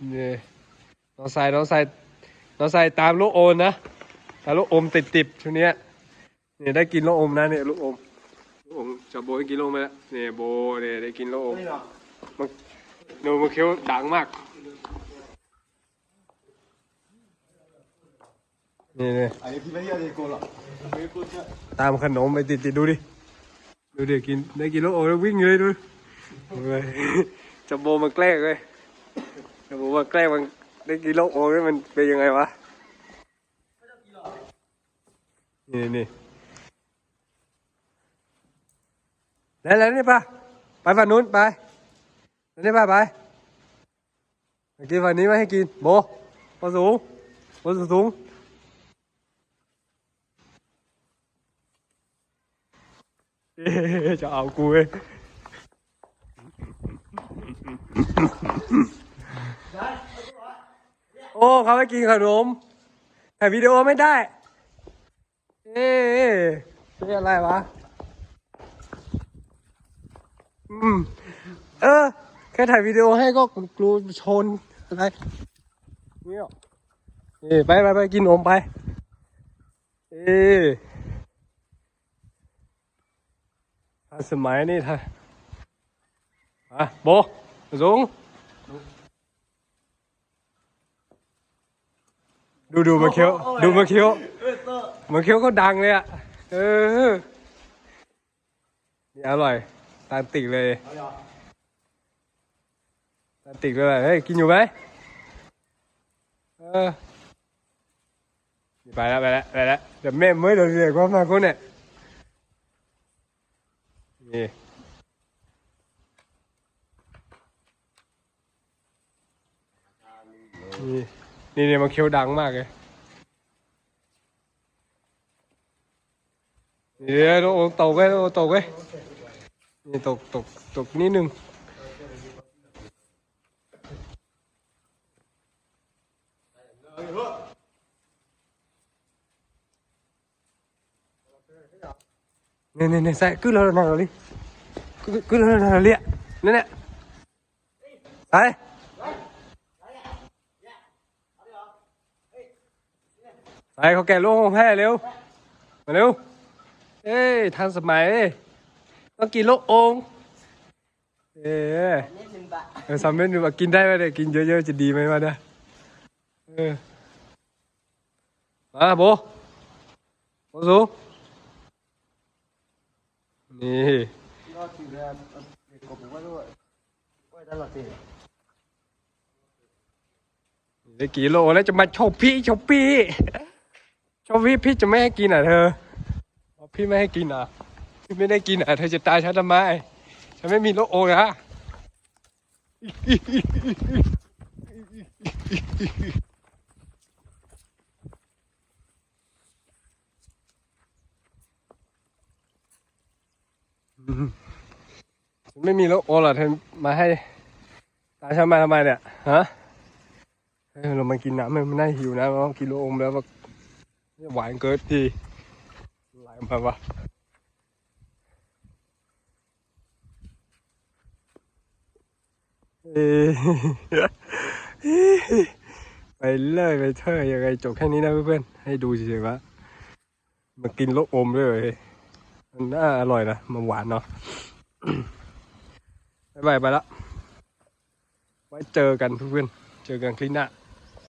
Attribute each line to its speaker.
Speaker 1: นี่น้องใส่น้องใส่น้องใส่ตามลูกโอนนะตามลูกอมติดติดๆช่วงเนี้ยนี่ได้กินลูกอมนะเนี่ยลูกอมลูกอมจะโบให้กินลูกอมไปแล้วนี่โบเนี่ยได้กินลูกอมมันหนูมันเคี้ยวดังมากนี่นี่
Speaker 2: Ahí pide ya de cola.
Speaker 1: ตามขนมไปติดติดๆดูดิ ดูดิกินได้กินแล้วโอ้แล้ววิ่งเลยดูเว้ยจะโบมาแกล้งเลย จะโบมาแกล้งมันได้กินแล้วโอ้ยมันเป็นยังไงวะนี่นี่แล้วแล้วนี่ป่ะไปฝั่งนู้นไปแล้วนี่ป่ะไปกี้ฝั่งนี้ไม่ให้กินโบโบสูงโบสูงสูงจะเอากูเว้ย โอ้เขาไม่กินขนมถ่ายวิดีโอไม่ได้ เอ๊ะเป็นอะไรวะ อืม เออ แค่ถ่ายวิดีโอให้ก็กลัวชนอะไรเนี่ยนี่ไปไปไปกินนมไป เอ๊ะทันสมัยนี่ท่านอะโบสูง ดูดูมาเคี้ยวดูมาเคี้ยวมาเคี้ยวก็ดังเลยอะเออนี่อร่อยตาติกเลยตาติกเลยเฮ้ยกินอยู่ไหมเออไปแล้วไปแล้วไปแล้วเดี๋ยวแม่ไม่เดี๋ยวเรียกว่ามาคนเนี่ยนี่นี่ นี่เนี่ยมันเคี้ยวดังมากเลยเดี๋ยวโอ้ตกเลโตกเลนี่ตกตกตกนิดนึงเนี่ยเนี่ยเนี่ยใส่ขึ้นแล้วนะเราลิขึ้นแล้วนะเราเลิ้ยนั่นแหละไป ไปเขาแก่ลูกของแพ่เร็ว มาเร็ว เอ้ยทันสมั
Speaker 2: ย ต้องกินลูกองเอ
Speaker 1: อเออสามเม็
Speaker 2: ดหนึ่งบาทกินได้ไหมเนี่
Speaker 1: ยกินเยอะๆจะ
Speaker 2: ดีไหมวะเนี่ยเออมาโบโบสูนี่
Speaker 1: ได้กี่โลแล้วจะมาโชว์พี่โชว์พี่ ชว์พี่พี่จะไม่ให้กินอะเธอพี่ไม่ให้กินอะพี่ไม่ได้กินอะเธอจะตายฉันทำไมฉันไม่มีโรคโอนะฉันไม่มีโรคโอหรอเธอมาให้ตายฉันมาทำไมเนี่ยฮะเรามากินน้ำมันน่าหิวนะเรากินโลอมแล้วแบบ หวานเกินทีไหลมาวะเอ้ยไปเลยไปเถอะยังไงจบแค่นี้นะเพื่อนๆให้ดูเฉยๆว่ามากินโลอมด้วยมันน่าอร่อยนะมันหวานเนาะบ๊ายบายไปละไว้เจอกันเพื่อนๆเจอกันคลิปหน้า